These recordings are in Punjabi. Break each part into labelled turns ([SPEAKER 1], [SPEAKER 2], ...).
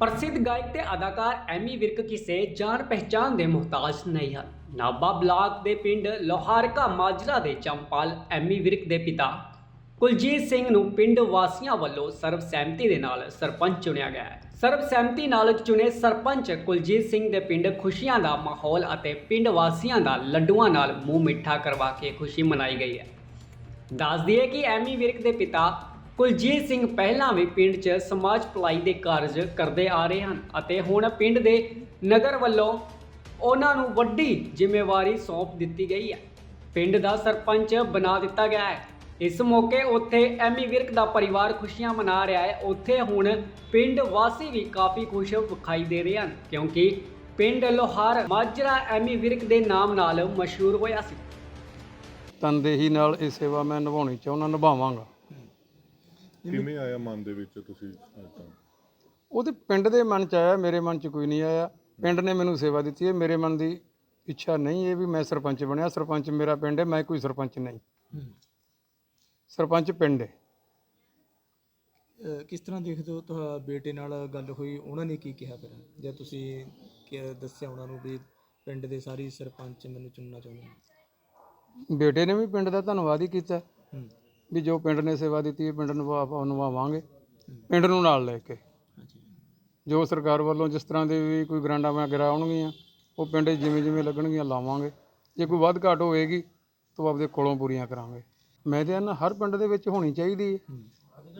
[SPEAKER 1] ਪ੍ਰਸਿੱਧ ਗਾਇਕ ਤੇ ਅਦਾਕਾਰ ਐਮੀ ਵਿਰਕ ਕਿਸੇ ਜਾਣ ਪਹਿਚਾਨ ਦੇ ਮੁਹਤਾਜ ਨਹੀਂ ਹਨ। ਨਾਬਾ ਬਲਾਕ ਦੇ ਪਿੰਡ ਲੋਹਾਰਕਾ ਮਾਜਰਾ ਦੇ ਚੰਪਾਲ ਐਮੀ ਵਿਰਕ ਦੇ ਪਿਤਾ ਕੁਲਜੀਤ ਸਿੰਘ ਨੂੰ ਪਿੰਡ ਵਾਸੀਆਂ ਵੱਲੋਂ ਸਰਬਸਹਿਮਤੀ ਦੇ ਨਾਲ ਸਰਪੰਚ ਚੁਣਿਆ ਗਿਆ ਹੈ। ਸਰਬਸਹਿਮਤੀ ਨਾਲ ਚੁਣੇ ਸਰਪੰਚ ਕੁਲਜੀਤ ਸਿੰਘ ਦੇ ਪਿੰਡ ਖੁਸ਼ੀਆਂ ਦਾ ਮਾਹੌਲ ਅਤੇ ਪਿੰਡ ਵਾਸੀਆਂ ਦਾ ਲੱਡੂਆਂ ਨਾਲ ਮੂੰਹ ਮਿੱਠਾ ਕਰਵਾ ਕੇ ਖੁਸ਼ੀ ਮਨਾਈ ਗਈ ਹੈ। ਦੱਸ ਦਈਏ ਕਿ ਐਮੀ ਵਿਰਕ ਦੇ ਪਿਤਾ ਕੁਲਜੀਤ ਸਿੰਘ ਪਹਿਲਾਂ ਵੀ ਪਿੰਡ 'ਚ ਸਮਾਜ ਭਲਾਈ ਦੇ ਕਾਰਜ ਕਰਦੇ ਆ ਰਹੇ ਹਨ ਅਤੇ ਹੁਣ ਪਿੰਡ ਦੇ ਨਗਰ ਵੱਲੋਂ ਉਹਨਾਂ ਨੂੰ ਵੱਡੀ ਜ਼ਿੰਮੇਵਾਰੀ ਸੌਂਪ ਦਿੱਤੀ ਗਈ ਹੈ। ਪਿੰਡ ਦਾ ਸਰਪੰਚ ਬਣਾ ਦਿੱਤਾ ਗਿਆ ਹੈ। ਇਸ ਮੌਕੇ ਉੱਥੇ ਐਮੀ ਵਿਰਕ ਦਾ ਪਰਿਵਾਰ ਖੁਸ਼ੀਆਂ ਮਨਾ ਰਿਹਾ ਹੈ। ਉੱਥੇ ਹੁਣ ਪਿੰਡ ਵਾਸੀ ਵੀ ਕਾਫੀ ਖੁਸ਼ ਵਿਖਾਈ ਦੇ ਰਹੇ ਹਨ ਕਿਉਂਕਿ ਪਿੰਡ ਲੋਹਾਰ ਮਾਜਰਾ ਐਮੀ ਵਿਰਕ ਦੇ ਨਾਮ ਨਾਲ ਮਸ਼ਹੂਰ ਹੋਇਆ ਸੀ।
[SPEAKER 2] ਤਨਦੇਹੀ ਨਾਲ ਇਹ ਸੇਵਾ ਮੈਂ ਨਿਭਾਉਣੀ ਚਾਹੁੰਦਾ, ਨਿਭਾਵਾਂਗਾ।
[SPEAKER 3] ਕਿਵੇਂ ਆਇਆ ਮਨ ਦੇ ਵਿੱਚ ਤੁਸੀਂ ਤਾਂ
[SPEAKER 2] ਉਹਦੇ ਪਿੰਡ ਦੇ ਮਨ ਚ ਆਇਆ ਮੇਰੇ ਮਨ ਚ ਕੋਈ ਨਹੀਂ ਆਇਆ। ਪਿੰਡ ਨੇ ਮੈਨੂੰ ਸੇਵਾ ਦਿੱਤੀ ਹੈ ਮੇਰੇ ਮਨ ਦੀ ਇੱਛਾ ਨਹੀਂ ਹੈ ਵੀ ਮੈਂ ਸਰਪੰਚ ਬਣਿਆ। ਸਰਪੰਚ ਮੇਰਾ ਪਿੰਡ ਹੈ ਮੈਂ ਕੋਈ ਸਰਪੰਚ ਨਹੀਂ। ਸਰਪੰਚ ਪਿੰਡ ਹੈ।
[SPEAKER 4] ਅਹ ਕਿਸ ਤਰ੍ਹਾਂ ਦੇਖਦੇ ਹੋ ਤੁਹਾਡੇ ਬੇਟੇ ਨਾਲ ਗੱਲ ਹੋਈ? ਉਹਨਾਂ ਨੇ ਕੀ ਕਿਹਾ ਫਿਰ? ਜਾਂ ਤੁਸੀਂ ਕਿ ਦੱਸਿਆ ਉਹਨਾਂ ਨੂੰ ਵੀ ਪਿੰਡ ਦੇ ਸਾਰੀ ਸਰਪੰਚ ਮੈਨੂੰ ਚੁਣਨਾ ਚਾਹੁੰਦੇ ਨੇ?
[SPEAKER 2] ਬੇਟੇ ਨੇ ਵੀ ਪਿੰਡ ਦਾ ਧੰਨਵਾਦ ਹੀ ਕੀਤਾ।
[SPEAKER 4] ਹੂੰ।
[SPEAKER 2] ਵੀ ਜੋ ਪਿੰਡ ਨੇ ਸੇਵਾ ਦਿੱਤੀ ਹੈ ਪਿੰਡ ਨੂੰ ਆਪਾਂ ਨਿਭਾਵਾਂਗੇ ਪਿੰਡ ਨੂੰ ਨਾਲ ਲੈ ਕੇ। ਜੋ ਸਰਕਾਰ ਵੱਲੋਂ ਜਿਸ ਤਰ੍ਹਾਂ ਦੇ ਵੀ ਕੋਈ ਗ੍ਰਾਂਟਾਂ ਵਗੈਰਾ ਆਉਣਗੀਆਂ ਉਹ ਪਿੰਡ ਜਿਵੇਂ ਜਿਵੇਂ ਲੱਗਣਗੀਆਂ ਲਾਵਾਂਗੇ। ਜੇ ਕੋਈ ਵੱਧ ਘਾਟ ਹੋਏਗੀ ਤਾਂ ਆਪਦੇ ਕੋਲੋਂ ਪੂਰੀਆਂ ਕਰਾਂਗੇ। ਮੈਂ ਤੇ ਨਾ ਹਰ ਪਿੰਡ ਦੇ ਵਿੱਚ ਹੋਣੀ ਚਾਹੀਦੀ ਹੈ।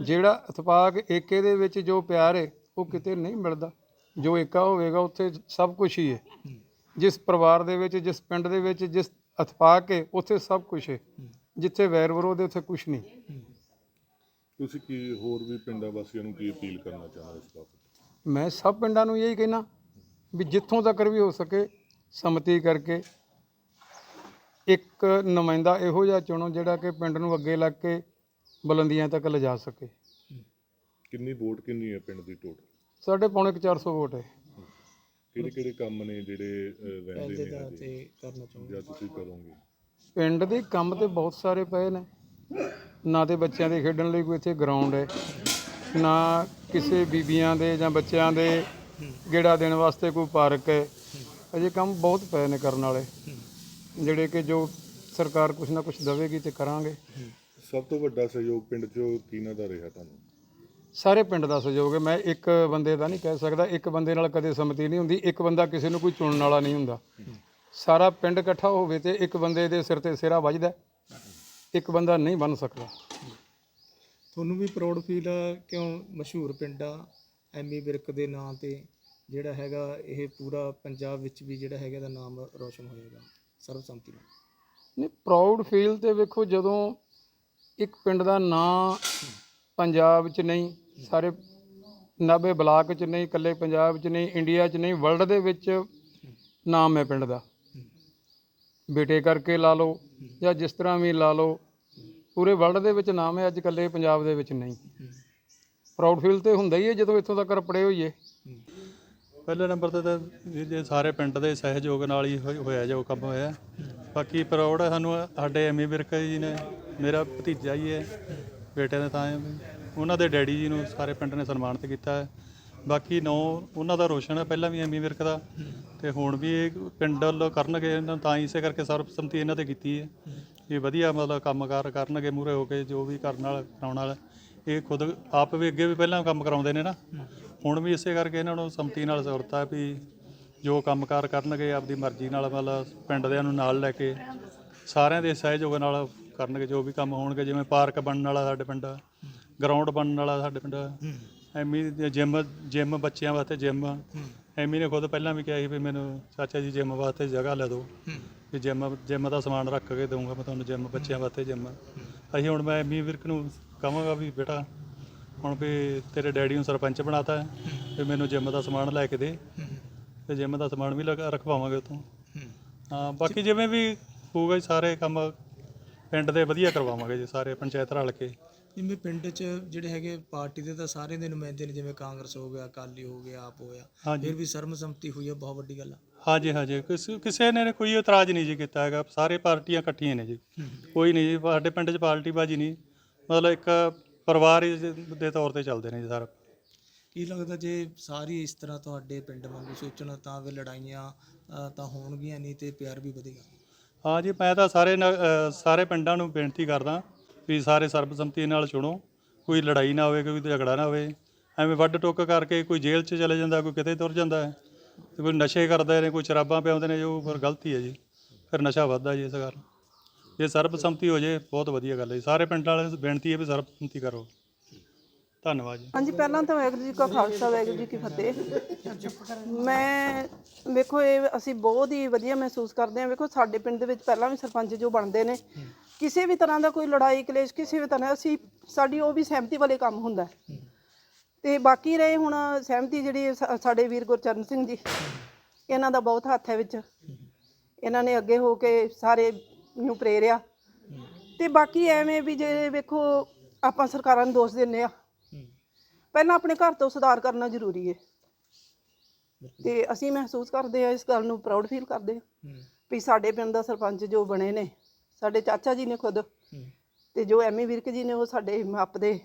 [SPEAKER 2] ਜਿਹੜਾ ਇਤਫਾਕ ਏਕੇ ਦੇ ਵਿੱਚ ਜੋ ਪਿਆਰ ਹੈ ਉਹ ਕਿਤੇ ਨਹੀਂ ਮਿਲਦਾ। ਜੋ ਏਕਾ ਹੋਵੇਗਾ ਉੱਥੇ ਸਭ ਕੁਝ ਹੀ ਹੈ। ਜਿਸ ਪਰਿਵਾਰ ਦੇ ਵਿੱਚ ਜਿਸ ਪਿੰਡ ਦੇ ਵਿੱਚ ਜਿਸ ਇਤਫਾਕ ਹੈ ਉੱਥੇ ਸਭ ਕੁਝ ਹੈ। ਜਿੱਥੇ ਵੈਰ ਵਿਰੋਧ ਹੈ ਉੱਥੇ ਕੁਝ ਨਹੀਂ।
[SPEAKER 3] ਤੁਸੀਂ ਕੀ ਹੋਰ ਵੀ ਪਿੰਡਾਂ ਵਾਸੀਆਂ ਨੂੰ ਕੀ ਅਪੀਲ ਕਰਨਾ ਚਾਹੁੰਦੇ ਇਸ ਬਾਬਤ?
[SPEAKER 2] ਮੈਂ ਸਭ ਪਿੰਡਾਂ ਨੂੰ ਇਹੀ ਕਹਿਣਾ ਵੀ ਜਿੱਥੋਂ ਤੱਕ ਵੀ ਹੋ ਸਕੇ ਸੰਮਤੀ ਕਰਕੇ ਇੱਕ ਨੁਮਾਇੰਦਾ ਇਹੋ ਜਿਹਾ ਚੁਣੋ ਜਿਹੜਾ ਕਿ ਪਿੰਡ ਨੂੰ ਅੱਗੇ ਲੱਗ ਕੇ ਬੁਲੰਦੀਆਂ ਤੱਕ ਲਿਜਾ ਸਕੇ।
[SPEAKER 3] ਕਿੰਨੀ ਵੋਟ ਕਿੰਨੀ ਹੈ ਪਿੰਡ ਦੀ ਟੋਟਲ
[SPEAKER 2] ਸਾਡੇ ਪੌਣੇ ਕੁ 400 ਵੋਟ ਹੈ।
[SPEAKER 3] ਕਿਹੜੇ ਕਿਹੜੇ ਕੰਮ ਨੇ ਜਿਹੜੇ ਅਹ, ਰਹਿੰਦੇ ਨੇ ਹਜੇ?
[SPEAKER 4] ਤੇ ਕਰਨਾ ਚਾਹੁੰਦੇ
[SPEAKER 3] ਜਾਂ ਤੁਸੀਂ ਕਰੋਗੇ?
[SPEAKER 2] ਪਿੰਡ ਦੇ ਕੰਮ ਤੇ ਬਹੁਤ ਸਾਰੇ ਪਏ ਨੇ। ਨਾ ਤੇ ਬੱਚਿਆਂ ਦੇ ਖੇਡਣ ਲਈ ਕੋਈ ਇੱਥੇ ਗਰਾਊਂਡ ਹੈ ਨਾ ਕਿਸੇ ਬੀਬੀਆਂ ਦੇ ਜਾਂ ਬੱਚਿਆਂ ਦੇ ਗੇੜਾ ਦੇਣ ਵਾਸਤੇ ਕੋਈ ਪਾਰਕ ਹੈ ਅਜੇ ਕੰਮ ਬਹੁਤ ਪਏ ਨੇ ਕਰਨ ਵਾਲੇ ਜਿਹੜੇ ਕਿ ਜੋ ਸਰਕਾਰ ਕੁਝ ਨਾ ਕੁਝ ਦੇਵੇਗੀ ਤੇ ਕਰਾਂਗੇ।
[SPEAKER 3] ਸਭ ਤੋਂ ਵੱਡਾ ਸਹਿਯੋਗ ਪਿੰਡ 'ਚੋਂ ਕਿਹਨਾਂ ਦਾ ਰਿਹਾ ਤੁਹਾਨੂੰ?
[SPEAKER 2] ਸਾਰੇ ਪਿੰਡ ਦਾ ਸਹਿਯੋਗ ਹੈ ਮੈਂ ਇੱਕ ਬੰਦੇ ਦਾ ਨਹੀਂ ਕਹਿ ਸਕਦਾ। ਇੱਕ ਬੰਦੇ ਨਾਲ ਕਦੇ ਸੰਮਤੀ ਨਹੀਂ ਹੁੰਦੀ। ਇੱਕ ਬੰਦਾ ਕਿਸੇ ਨੂੰ ਕੋਈ ਚੁਣਨ ਵਾਲਾ ਨਹੀਂ ਹੁੰਦਾ। ਸਾਰਾ ਪਿੰਡ ਇਕੱਠਾ ਹੋਵੇ ਤੇ ਇੱਕ ਬੰਦੇ ਦੇ ਸਿਰ ਤੇ ਸਿਰਾ ਵੱਜਦਾ ਇੱਕ ਬੰਦਾ ਨਹੀਂ ਬਣ ਸਕਦਾ।
[SPEAKER 4] ਤੁਹਾਨੂੰ ਵੀ ਪ੍ਰਾਊਡ ਫੀਲ ਆ ਕਿਉਂ ਮਸ਼ਹੂਰ ਪਿੰਡ ਆ ਐਮੀ ਵਿਰਕ ਦੇ ਨਾਂ ਤੇ ਜਿਹੜਾ ਹੈਗਾ ਇਹ ਪੂਰਾ ਪੰਜਾਬ ਵਿੱਚ ਵੀ ਜਿਹੜਾ ਹੈਗਾ ਦਾ ਨਾਮ ਰੋਸ਼ਨ ਹੋਏਗਾ ਸਰਬਸੰਮਤੀ ਨਾਲ।
[SPEAKER 2] ਨਹੀਂ ਪ੍ਰਾਊਡ ਫੀਲ ਤੇ ਵੇਖੋ ਜਦੋਂ ਇੱਕ ਪਿੰਡ ਦਾ ਨਾਂ ਪੰਜਾਬ 'ਚ ਨਹੀਂ ਸਾਰੇ ਨਾਭੇ ਬਲਾਕ 'ਚ ਨਹੀਂ ਇਕੱਲੇ ਪੰਜਾਬ 'ਚ ਨਹੀਂ ਇੰਡੀਆ 'ਚ ਨਹੀਂ ਵਰਲਡ ਦੇ ਵਿੱਚ ਨਾਮ ਹੈ ਪਿੰਡ ਦਾ। ਬੇਟੇ ਕਰਕੇ ਲਾ ਲਓ ਜਾਂ ਜਿਸ ਤਰ੍ਹਾਂ ਵੀ ਲਾ ਲਓ, ਪੂਰੇ ਵਰਲਡ ਦੇ ਵਿੱਚ ਨਾਮ ਹੈ, ਅੱਜ ਇਕੱਲੇ ਪੰਜਾਬ ਦੇ ਵਿੱਚ ਨਹੀਂ। ਪ੍ਰਾਊਡ ਫੀਲ ਤੇ ਹੁੰਦਾ ਹੀ ਹੈ, ਜਦੋਂ ਇੱਥੋਂ ਤੱਕ ਪੜੇ ਹੋਈਏ।
[SPEAKER 5] ਪਹਿਲੇ ਨੰਬਰ ਤੇ ਤਾਂ ਜੀ ਜੇ ਸਾਰੇ ਪਿੰਡ ਦੇ ਸਹਿਯੋਗ ਨਾਲ ਹੀ ਹੋਇਆ ਜੋ ਕੰਮ ਹੋਇਆ। ਬਾਕੀ ਪ੍ਰਾਊਡ ਹੈ ਸਾਨੂੰ ਸਾਡੇ ਐਮੀ ਵਿਰਕ ਜੀ ਨੇ, ਮੇਰਾ ਭਤੀਜਾ ਹੀ ਹੈ, ਬੇਟੇ ਦੇ ਤਾਂ ਉਹਨਾਂ ਦੇ ਡੈਡੀ ਜੀ ਨੂੰ ਸਾਰੇ ਪਿੰਡ ਨੇ ਸਨਮਾਨਿਤ ਕੀਤਾ ਹੈ। ਬਾਕੀ ਨੌ, ਉਹਨਾਂ ਦਾ ਰੋਸ਼ਨ ਹੈ, ਪਹਿਲਾਂ ਵੀ ਐਮੀ ਵਿਰਕ ਦਾ। ਤੇ ਹੁਣ ਵੀ ਇਹ ਪਿੰਡ ਕਰਨਗੇ, ਇਹਨਾਂ ਤਾਂ ਹੀ ਇਸੇ ਕਰਕੇ ਸਰਬਸੰਮਤੀ ਇਹਨਾਂ ਤੇ ਕੀਤੀ ਹੈ। ਇਹ ਵਧੀਆ ਮਤਲਬ ਕੰਮਕਾਰ ਕਰਨਗੇ ਮੂਰੇ ਹੋ ਕੇ ਜੋ ਵੀ ਕਰਨ ਵਾਲਾ, ਕਰਾਉਣ ਵਾਲਾ। ਇਹ ਖੁਦ ਆਪ ਵੀ ਅੱਗੇ ਵੀ ਪਹਿਲਾਂ ਕੰਮ ਕਰਾਉਂਦੇ ਨੇ ਨਾ। ਹੁਣ ਵੀ ਇਸੇ ਕਰਕੇ ਇਹਨਾਂ ਨੂੰ ਸੰਮਤੀ ਨਾਲ ਜ਼ਰੂਰਤ ਹੈ ਵੀ ਜੋ ਕੰਮਕਾਰ ਕਰਨਗੇ, ਆਪਦੀ ਮਰਜ਼ੀ ਨਾਲ ਮਤਲਬ ਪਿੰਡ ਦਿਆਂ ਨੂੰ ਨਾਲ ਲੈ ਕੇ ਸਾਰਿਆਂ ਦੇ ਸਹਿਯੋਗ ਨਾਲ ਕਰਨਗੇ, ਜੋ ਵੀ ਕੰਮ ਹੋਣਗੇ, ਜਿਵੇਂ ਪਾਰਕ ਬਣਨ ਵਾਲਾ ਸਾਡੇ ਪਿੰਡ, ਗਰਾਊਂਡ ਬਣਨ ਵਾਲਾ ਸਾਡੇ ਪਿੰਡ। ਐਮੀ ਜਿਮ ਜਿਮ ਬੱਚਿਆਂ ਵਾਸਤੇ ਜਿਮ। ਐਮੀ ਨੇ ਖੁਦ ਪਹਿਲਾਂ ਵੀ ਕਿਹਾ ਸੀ ਵੀ ਮੈਨੂੰ ਚਾਚਾ ਜੀ ਜਿਮ ਵਾਸਤੇ ਜਗ੍ਹਾ ਲੈ ਦਿਓ। ਵੀ ਜਿਮ ਜਿਮ ਦਾ ਸਮਾਨ ਰੱਖ ਕੇ ਦਊਂਗਾ ਮੈਂ ਤੁਹਾਨੂੰ ਜਿਮ ਬੱਚਿਆਂ ਵਾਸਤੇ ਜਿਮ। ਅਸੀਂ ਹੁਣ ਮੈਂ ਐਮੀ ਵਿਰਕ ਨੂੰ ਕਹਾਂਗਾ ਵੀ ਬੇਟਾ ਹੁਣ ਵੀ ਤੇਰੇ ਡੈਡੀ ਨੂੰ ਸਰਪੰਚ ਬਣਾਤਾ ਤੇ ਮੈਨੂੰ ਜਿਮ ਦਾ ਸਮਾਨ ਲੈ ਕੇ ਦੇ। ਤੇ ਜਿਮ ਦਾ ਸਮਾਨ ਵੀ ਲਗਾ ਰਖਵਾਵਾਂਗੇ ਉਤੋਂ ਹਾਂ। ਬਾਕੀ ਜਿਵੇਂ ਵੀ ਹੋਊਗਾ ਸਾਰੇ ਕੰਮ ਪਿੰਡ ਦੇ ਵਧੀਆ ਕਰਵਾਵਾਂਗੇ ਜੀ ਸਾਰੇ ਪੰਚਾਇਤ ਰਲ ਕੇ।
[SPEAKER 4] ਜਿਵੇਂ ਪਿੰਡ 'ਚ ਜਿਹੜੇ ਹੈਗੇ ਪਾਰਟੀ ਦੇ ਤਾਂ ਸਾਰੇ ਦੇ ਨੁਮਾਇੰਦੇ ਨੇ ਜਿਵੇਂ ਕਾਂਗਰਸ ਹੋ ਗਿਆ ਅਕਾਲੀ ਹੋ ਗਿਆ ਆਪ ਹੋਇਆ।
[SPEAKER 5] ਹਾਂਜੀ।
[SPEAKER 4] ਫਿਰ ਵੀ ਸਰਬਸੰਮਤੀ ਹੋਈ ਹੈ ਬਹੁਤ ਵੱਡੀ ਗੱਲ ਆ।
[SPEAKER 5] ਹਾਂਜੀ ਹਾਂਜੀ। ਕਿਸ- ਕਿਸੇ ਨੇ ਕੋਈ ਇਤਰਾਜ਼ ਨਹੀਂ ਜੀ ਕੀਤਾ ਹੈਗਾ। ਸਾਰੇ ਪਾਰਟੀਆਂ ਇਕੱਠੀਆਂ ਨੇ ਜੀ। ਕੋਈ ਨਹੀਂ ਜੀ ਸਾਡੇ ਪਿੰਡ 'ਚ ਪਾਰਟੀ ਬਾਜੀ ਨਹੀਂ। ਮਤਲਬ ਇੱਕ ਪਰਿਵਾਰ ਹੀ ਦੇ ਤੌਰ ਤੇ ਚੱਲਦੇ ਨੇ ਜੀ ਸਾਰਾ।
[SPEAKER 4] ਕੀ ਲੱਗਦਾ ਜੇ ਸਾਰੀ ਇਸ ਤਰ੍ਹਾਂ ਤੁਹਾਡੇ ਪਿੰਡ ਵਾਂਗੂ ਸੋਚਣ ਤਾਂ ਵੀ ਲੜਾਈਆਂ ਅ, ਤਾਂ ਹੋਣਗੀਆਂ ਨਹੀਂ ਤੇ ਪਿਆਰ ਵੀ ਵਧੇਗਾ।
[SPEAKER 5] ਹਾਂ ਜੀ ਮੈਂ ਤਾਂ ਸਾਰੇ ਨ- ਸਾਰੇ ਪਿੰਡਾਂ ਨੂੰ ਬੇਨਤੀ ਕਰਦਾ। ਵੀ ਸਾਰੇ ਸਰਬਸੰਮਤੀ ਨਾਲ ਚੁਣੋ ਕੋਈ ਲੜਾਈ ਨਾ ਹੋਵੇ, ਕੋਈ ਝਗੜਾ ਨਾ ਹੋਵੇ। ਐਵੇਂ ਵੱਡ ਟੋਕ ਕਰਕੇ ਕੋਈ ਜੇਲ੍ਹ 'ਚ ਚਲੇ ਜਾਂਦਾ, ਕੋਈ ਕਿਤੇ ਤੁਰ ਜਾਂਦਾ ਹੈ। ਤੇ ਕੋਈ ਨਸ਼ੇ ਕਰਦੇ ਨੇ, ਕੋਈ ਸ਼ਰਾਬਾਂ ਪਿਆਉਂਦੇ ਨੇ, ਜੋ ਫਿਰ ਗਲਤੀ ਹੈ ਜੀ। ਫਿਰ ਨਸ਼ਾ ਵੱਧਦਾ ਜੀ ਇਸ ਕਾਰਨ। ਜੇ ਸਰਬਸੰਮਤੀ ਹੋ ਜੇ, ਬਹੁਤ ਵਧੀਆ ਗੱਲ ਹੈ ਜੀ। ਸਾਰੇ ਪਿੰਡਾਂ ਵਾਲੇ ਨੂੰ ਬੇਨਤੀ ਹੈ ਵੀ ਸਰਬਸੰਮਤੀ ਕਰੋ। ਧੰਨਵਾਦ ਜੀ।
[SPEAKER 6] ਹਾਂਜੀ, ਪਹਿਲਾਂ ਤਾਂ ਵਾਹਿਗੁਰੂ ਜੀ ਕਾ ਖਾਲਸਾ, ਵਾਹਿਗੁਰੂ ਜੀ ਕੀ ਫਤਿਹ। ਮੈਂ, ਵੇਖੋ, ਇਹ ਅਸੀਂ ਬਹੁਤ ਹੀ ਵਧੀਆ ਮਹਿਸੂਸ ਕਰਦੇ ਹਾਂ। ਵੇਖੋ, ਸਾਡੇ ਪਿੰਡ ਦੇ ਵਿੱਚ ਪਹਿਲਾਂ ਵੀ ਸਰਪੰਚ ਜੋ ਬਣਦੇ ਨੇ ਕਿਸੇ ਵੀ ਤਰ੍ਹਾਂ ਦਾ ਕੋਈ ਲੜਾਈ ਕਲੇਸ਼ ਕਿਸੇ ਵੀ ਤਰ੍ਹਾਂ ਅਸੀਂ ਸਾਡੀ ਉਹ ਵੀ ਸਹਿਮਤੀ ਵਾਲੇ ਕੰਮ ਹੁੰਦਾ ਹੈ। ਤੇ ਬਾਕੀ ਰਹੇ ਹੁਣ ਸਹਿਮਤੀ ਜਿਹੜੀ ਸਾ- ਸਾਡੇ ਵੀਰ ਗੁਰਚਰਨ ਸਿੰਘ ਜੀ। ਇਹਨਾਂ ਦਾ ਬਹੁਤ ਹੱਥ ਹੈ ਵਿੱਚ। ਇਹਨਾਂ ਨੇ ਅੱਗੇ ਹੋ ਕੇ ਸਾਰੇ ਨੂੰ ਪ੍ਰੇਰਿਆ। ਤੇ ਬਾਕੀ ਐਵੇਂ ਵੀ ਜੇ ਵੇਖੋ ਆਪਾਂ ਸਰਕਾਰਾਂ ਨੂੰ ਦੋਸ਼ ਦਿੰਨੇ ਆ ਪਹਿਲਾਂ ਆਪਣੇ ਘਰ ਤੋਂ ਸੁਧਾਰ ਕਰਨਾ ਜ਼ਰੂਰੀ ਹੈ। ਤੇ ਅਸੀਂ ਮਹਿਸੂਸ ਕਰਦੇ ਆ ਇਸ ਗੱਲ ਨੂੰ ਪ੍ਰਾਊਡ ਫੀਲ ਕਰਦੇ ਆ ਵੀ ਸਾਡੇ ਪਿੰਡ ਦਾ ਸਰਪੰਚ ਜੋ ਬਣੇ ਨੇ ਸਾਡੇ ਚਾਚਾ ਜੀ ਨੇ ਖੁਦ ਤੇ ਜੋ ਐਮੀ ਵਿਰਕ ਜੀ ਨੇ ਉਹ ਸਾਡੇ ਮਾਪ ਦੇ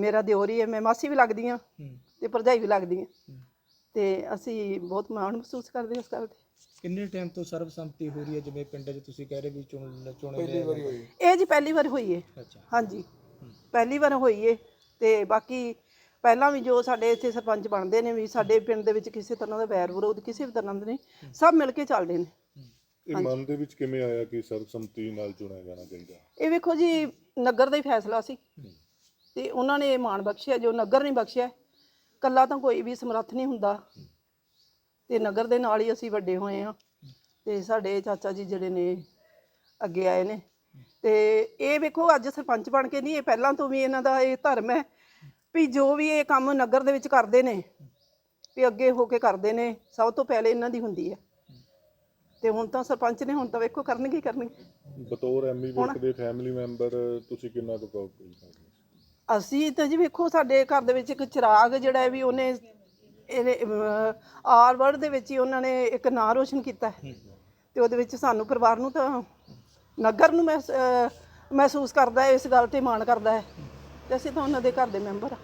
[SPEAKER 6] ਮੇਰਾ ਦਿਓਰ ਹੀ ਹੈ ਮੈਂ ਮਾਸੀ ਵੀ ਲੱਗਦੀ ਆ ਤੇ ਭਰਜਾਈ ਵੀ ਲੱਗਦੀ ਆ ਤੇ ਅਸੀਂ ਬਹੁਤ ਮਾਣ ਮਹਿਸੂਸ ਕਰਦੇ ਹਾਂ ਇਸ ਗੱਲ ਤੇ।
[SPEAKER 4] ਕਿੰਨੇ ਟਾਈਮ ਤੋਂ ਸਰਬਸੰਮਤੀ ਹੋ ਰਹੀ ਹੈ ਜਿਵੇਂ ਪਿੰਡ 'ਚ ਤੁਸੀਂ ਕਹਿ ਰਹੇ ਵੀ ਚੁਣ ਚੁਣੇ ਪਹਿਲੀ ਵਾਰੀ ਹੋਈ
[SPEAKER 6] ਇਹ ਜੀ ਪਹਿਲੀ ਵਾਰ ਹੋਈ ਹੈ।
[SPEAKER 4] ਅੱਛਾ।
[SPEAKER 6] ਹਾਂਜੀ। ਪਹਿਲੀ ਵਾਰ ਹੋਈ ਏ ਤੇ ਬਾਕੀ ਪਹਿਲਾਂ ਵੀ ਜੋ ਸਾਡੇ ਇੱਥੇ ਸਰਪੰਚ ਬਣਦੇ ਨੇ ਵੀ ਸਾਡੇ ਪਿੰਡ ਦੇ ਵਿੱਚ ਕਿਸੇ ਤਰ੍ਹਾਂ ਦਾ ਵੈਰ ਵਿਰੋਧ ਕਿਸੇ ਵੀ ਤਰ੍ਹਾਂ ਦਾ ਨਹੀਂ ਸਭ ਮਿਲ ਕੇ ਚੱਲਦੇ ਨੇ।
[SPEAKER 3] ਇਹ ਮਨ ਦੇ ਵਿੱਚ ਕਿਵੇਂ ਆਇਆ ਕਿ ਸਰਬਸੰਮਤੀ ਨਾਲ ਚੁਣਿਆ ਜਾਣਾ ਚਾਹੀਦਾ?
[SPEAKER 6] ਇਹ ਵੇਖੋ ਜੀ ਨਗਰ ਦਾ ਹੀ ਫੈਸਲਾ ਸੀ। ਤੇ ਉਹਨਾਂ ਨੇ ਇਹ ਮਾਣ ਬਖਸ਼ਿਆ ਜੋ ਨਗਰ ਨੇ ਬਖਸ਼ਿਆ ਕੱਲਾ ਤਾਂ ਕੋਈ ਵੀ ਸਮਰੱਥ ਨਹੀਂ ਹੁੰਦਾ। ਤੇ ਨਗਰ ਦੇ ਨਾਲ ਹੀ ਅਸੀਂ ਵੱਡੇ ਹੋਏ ਆ ਤੇ ਸਾਡੇ ਚਾਚਾ ਜੀ ਜਿਹੜੇ ਨੇ ਅੱਗੇ ਆਏ ਨੇ। ਤੇ ਇਹ ਵੇਖੋ ਅੱਜ ਸਰਪੰਚ ਬਣ ਕੇ ਨਹੀਂ ਇਹ ਪਹਿਲਾਂ ਤੋਂ ਵੀ ਇਹਨਾਂ ਦਾ ਇਹ ਧਰਮ ਹੈ ਵੀ ਜੋ ਵੀ ਇਹ ਕੰਮ ਨਗਰ ਦੇ ਵਿੱਚ ਕਰਦੇ ਨੇ ਵੀ ਅੱਗੇ ਹੋ ਕੇ ਕਰਦੇ ਨੇ ਸਭ ਤੋਂ ਪਹਿਲੇ ਇਹਨਾਂ ਦੀ ਹੁੰਦੀ ਹੈ। ਤੇ ਹੁਣ ਤਾਂ ਸਰਪੰਚ ਨੇ ਹੁਣ ਤਾਂ ਵੇਖੋ ਕਰਨਗੇ ਹੀ ਕਰਨਗੇ।
[SPEAKER 3] ਬਤੌਰ ਐਮੀ ਵਿਰਕ ਦੇ ਫੈਮਿਲੀ ਮੈਂਬਰ ਤੁਸੀਂ ਕਿੰਨਾ ਕੁ ਪ੍ਰਾਊਡ ਫੀਲ ਕਰਦੇ ਹੋ
[SPEAKER 6] ਅਸੀਂ ਤਾਂ ਜੀ ਵੇਖੋ ਸਾਡੇ ਘਰ ਦੇ ਵਿੱਚ ਇੱਕ ਚਿਰਾਗ ਜਿਹੜਾ ਹੈ ਵੀ ਉਹਨੇ ਇਹਨੇ ਆਰ ਵਰਡ ਦੇ ਵਿੱਚ ਹੀ ਉਹਨਾਂ ਨੇ ਇੱਕ ਨਾਂ ਰੋਸ਼ਨ ਕੀਤਾ ਹੈ। ਤੇ ਉਹਦੇ ਵਿੱਚ ਸਾਨੂੰ ਪਰਿਵਾਰ ਨੂੰ ਤਾਂ ਨਗਰ ਨੂੰ ਮਹਿਸ- ਅਹ ਮਹਿਸੂਸ ਕਰਦਾ ਹੈ ਇਸ ਗੱਲ ਤੇ ਮਾਣ ਕਰਦਾ ਹੈ। ਤੇ ਅਸੀਂ ਤਾਂ ਉਹਨਾਂ ਦੇ ਘਰ ਦੇ ਮੈਂਬਰ ਆ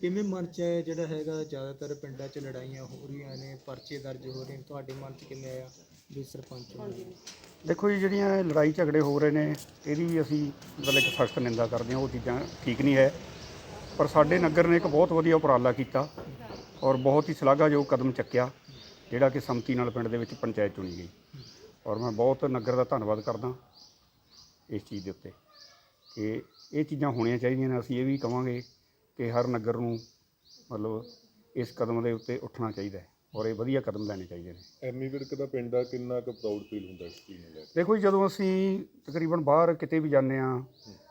[SPEAKER 4] ਕਿਵੇਂ ਮਨ 'ਚ ਹੈ ਜਿਹੜਾ ਹੈਗਾ? ਜ਼ਿਆਦਾਤਰ ਪਿੰਡਾਂ 'ਚ ਲੜਾਈਆਂ ਹੋ ਰਹੀਆਂ ਨੇ ਪਰਚੇ ਦਰਜ ਹੋ ਰਹੇ ਨੇ। ਤੁਹਾਡੇ ਮਨ 'ਚ ਕਿਵੇਂ ਆਇਆ ਵੀ ਸਰਪੰਚ?
[SPEAKER 7] ਦੇਖੋ ਜੀ ਜਿਹੜੀਆਂ ਇਹ ਲੜਾਈ ਝਗੜੇ ਹੋ ਰਹੇ ਨੇ ਇਹਦੀ ਵੀ ਅਸੀਂ ਮਤਲਬ ਇੱਕ ਸਖਤ ਨਿੰਦਾ ਕਰਦੇ ਹਾਂ। ਉਹ ਚੀਜ਼ਾਂ ਠੀਕ ਨਹੀਂ ਹੈ। ਪਰ ਸਾਡੇ ਨਗਰ ਨੇ ਇੱਕ ਬਹੁਤ ਵਧੀਆ ਉਪਰਾਲਾ ਕੀਤਾ ਔਰ ਬਹੁਤ ਹੀ ਸ਼ਲਾਘਾਯੋਗ ਕਦਮ ਚੱਕਿਆ ਜਿਹੜਾ ਕਿ ਸੰਮਤੀ ਨਾਲ ਪਿੰਡ ਦੇ ਵਿੱਚ ਪੰਚਾਇਤ ਚੁਣੀ ਗਈ। ਔਰ ਮੈਂ ਬਹੁਤ ਨਗਰ ਦਾ ਧੰਨਵਾਦ ਕਰਦਾ ਇਸ ਚੀਜ਼ ਦੇ ਉੱਤੇ ਕਿ ਇਹ ਚੀਜ਼ਾਂ ਹੋਣੀਆਂ ਚਾਹੀਦੀਆਂ ਨੇ। ਅਸੀਂ ਇਹ ਵੀ ਕਵਾਂਗੇ ਕਿ ਹਰ ਨਗਰ ਨੂੰ ਮਤਲਬ ਇਸ ਕਦਮ ਦੇ ਉੱਤੇ ਉੱਠਣਾ ਚਾਹੀਦਾ ਹੈ ਔਰ ਇਹ ਵਧੀਆ ਕਦਮ ਲੈਣੇ ਚਾਹੀਦੇ ਨੇ।
[SPEAKER 3] ਐਮੀ ਵਿਰਕ ਦਾ ਪਿੰਡ ਆ ਕਿੰਨਾ ਕੁ ਪ੍ਰਾਊਡ ਫੀਲ ਹੁੰਦਾ ਇਸ ਚੀਜ਼ ਨੂੰ ਲੈ ਕੇ?
[SPEAKER 7] ਦੇਖੋ ਜੀ ਜਦੋਂ ਅਸੀਂ ਤਕਰੀਬਨ ਬਾਹਰ ਕਿਤੇ ਵੀ ਜਾਂਦੇ ਆ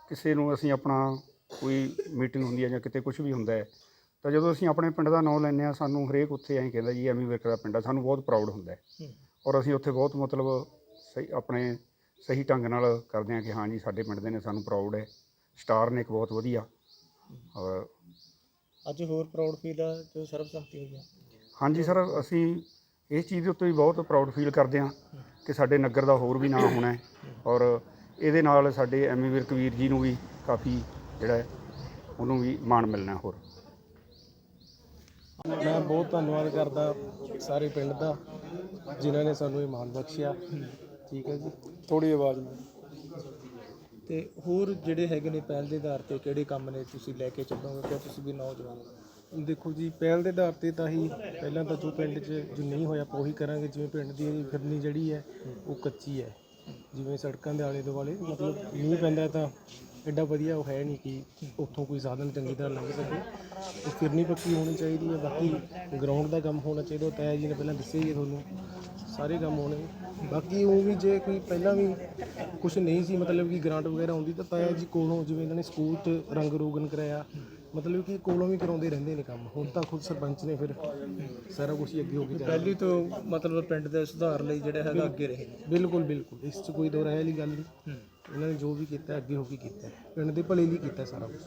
[SPEAKER 7] ਕਿਸੇ ਨੂੰ ਅਸੀਂ ਆਪਣਾ ਕੋਈ ਮੀਟਿੰਗ ਹੁੰਦੀ ਹੈ ਜਾਂ ਕਿਤੇ ਕੁਝ ਵੀ ਹੁੰਦਾ ਹੈ ਤਾਂ ਜਦੋਂ ਅਸੀਂ ਆਪਣੇ ਪਿੰਡ ਦਾ ਨਾਮ ਲੈਂਦੇ ਆ ਸਾਨੂੰ ਹਰੇਕ ਉੱਥੇ ਐਂ ਕਹਿੰਦਾ ਜੀ ਐਵੇਂ ਵਿਰਕ ਦਾ ਪਿੰਡ ਆ ਸਾਨੂੰ ਬਹੁਤ ਪ੍ਰਾਊਡ ਹੁੰਦਾ ਹੈ। ਔਰ ਅਸੀਂ ਉੱਥੇ ਬਹੁਤ ਮਤਲਬ ਸਹੀ ਆਪਣੇ ਸਹੀ ਢੰਗ ਨਾਲ ਕਰਦੇ ਆ ਕਿ ਹਾਂ ਜੀ ਸਾਡੇ ਪਿੰਡ ਦੇ ਨੇ ਸਾਨੂੰ ਪ੍ਰਾਊਡ ਹੈ ਸਟਾਰ ਨੇ ਇੱਕ ਬਹੁਤ ਵਧੀਆ। ਔਰ
[SPEAKER 4] ਅੱਜ ਹੋਰ ਪ੍ਰਾਊਡ ਫੀਲ ਆ ਜੋ ਸਰਬਸੰਮਤੀ ਹੋਈ ਆ।
[SPEAKER 7] ਹਾਂਜੀ ਸਰ ਅਸੀਂ ਇਸ ਚੀਜ਼ ਦੇ ਉੱਤੇ ਵੀ ਬਹੁਤ ਪ੍ਰਾਊਡ ਫੀਲ ਕਰਦੇ ਹਾਂ ਕਿ ਸਾਡੇ ਨਗਰ ਦਾ ਹੋਰ ਵੀ ਨਾਮ ਹੋਣਾ ਹੈ ਔਰ ਇਹਦੇ ਨਾਲ ਸਾਡੇ ਐਮੀ ਵਿਰਕ ਵੀਰ ਜੀ ਨੂੰ ਵੀ ਕਾਫੀ ਜਿਹੜਾ ਹੈ ਉਹਨੂੰ ਵੀ ਮਾਣ ਮਿਲਣਾ ਹੋਰ।
[SPEAKER 8] ਮੈਂ ਬਹੁਤ ਧੰਨਵਾਦ ਕਰਦਾ ਸਾਰੇ ਪਿੰਡ ਦਾ ਜਿਨ੍ਹਾਂ ਨੇ ਸਾਨੂੰ ਇਹ ਮਾਣ ਬਖਸ਼ਿਆ। ਠੀਕ ਹੈ ਜੀ।
[SPEAKER 2] ਥੋੜੀ ਆਵਾਜ਼ ਨਾਲ।
[SPEAKER 4] ਤੇ ਹੋਰ ਜਿਹੜੇ ਹੈਗੇ ਨੇ ਪਹਿਲ ਦੇ ਆਧਾਰ ਤੇ ਕਿਹੜੇ ਕੰਮ ਨੇ ਤੁਸੀਂ ਲੈ ਕੇ ਚੱਲੋਗੇ ਕਿ ਤੁਸੀਂ ਵੀ ਨੌਜਵਾਨ ਹੋ?
[SPEAKER 8] ਦੇਖੋ ਜੀ, ਪਹਿਲ ਦੇ ਆਧਾਰ ਤੇ ਤਾਂ ਹੀ ਪਹਿਲਾਂ ਤਾਂ ਜੋ ਪਿੰਡ 'ਚ ਜੋ ਨਹੀਂ ਹੋਇਆ ਆਪਾਂ ਉਹੀ ਕਰਾਂਗੇ। ਜਿਵੇਂ ਪਿੰਡ ਦੀ ਫਿਰਨੀ ਜਿਹੜੀ ਹੈ, ਉਹ ਕੱਚੀ ਹੈ। ਜਿਵੇਂ ਸੜਕਾਂ ਦੇ ਆਲੇ ਦੁਆਲੇ ਮਤਲਬ ਮੀਂਹ ਪੈਂਦਾ ਤਾਂ ਐਡਾ ਵਧੀਆ ਉਹ ਹੈ ਨਹੀਂ ਕਿ ਉੱਥੋਂ ਕੋਈ ਸਾਧਨ ਚੰਗੀ ਤਰ੍ਹਾਂ ਲੰਘ ਸਕੇ। ਉਹ ਫਿਰਨੀ ਪੱਕੀ ਹੋਣੀ ਚਾਹੀਦੀ ਹੈ, ਬਾਕੀ ਗਰਾਊਂਡ ਦਾ ਕੰਮ ਹੋਣਾ ਚਾਹੀਦਾ। ਉਹ ਤਾਇਆ ਜੀ ਨੇ ਪਹਿਲਾਂ ਦੱਸਿਆ ਹੀ ਹੈ ਤੁਹਾਨੂੰ। ਸਾਰੇ ਕੰਮ ਹੋਣੇ ਬਾਕੀ ਉਹ ਵੀ ਜੇ ਕੋਈ ਪਹਿਲਾਂ ਵੀ ਕੁਝ ਨਹੀਂ ਸੀ ਮਤਲਬ ਕਿ ਗ੍ਰਾਂਟ ਵਗੈਰਾ ਆਉਂਦੀ ਤਾਂ ਤਾਇਆ ਜੀ ਕੋਲੋਂ ਜਿਵੇਂ ਇਹਨਾਂ ਨੇ ਸਕੂਲ 'ਚ ਰੰਗ ਰੋਗਨ ਕਰਾਇਆ। ਮਤਲਬ ਕਿ ਕੋਲੋਂ ਵੀ ਕਰਾਉਂਦੇ ਰਹਿੰਦੇ ਨੇ ਕੰਮ। ਹੁਣ ਤਾਂ ਖੁਦ ਸਰਪੰਚ ਨੇ ਫਿਰ ਸਾਰਾ ਕੁਝ ਅੱਗੇ ਹੋ ਕੇ ਚੱਲ
[SPEAKER 4] ਪਹਿਲੀ ਤੋਂ ਮਤਲਬ ਪਿੰਡ ਦੇ ਸੁਧਾਰ ਲਈ ਜਿਹੜਾ ਹੈਗਾ ਅੱਗੇ ਰਹੇ
[SPEAKER 8] ਬਿਲਕੁਲ ਬਿਲਕੁਲ। ਇਸ 'ਚ ਕੋਈ ਦੋ ਰਾਏ ਵਾਲੀ ਗੱਲ ਨਹੀਂ। ਇਹਨਾਂ ਨੇ ਜੋ ਵੀ ਕੀਤਾ ਅੱਗੇ ਹੋ ਕੇ ਕੀਤਾ। ਪਿੰਡ ਦੇ ਭਲੇ ਲਈ ਕੀਤਾ ਸਾਰਾ ਕੁਝ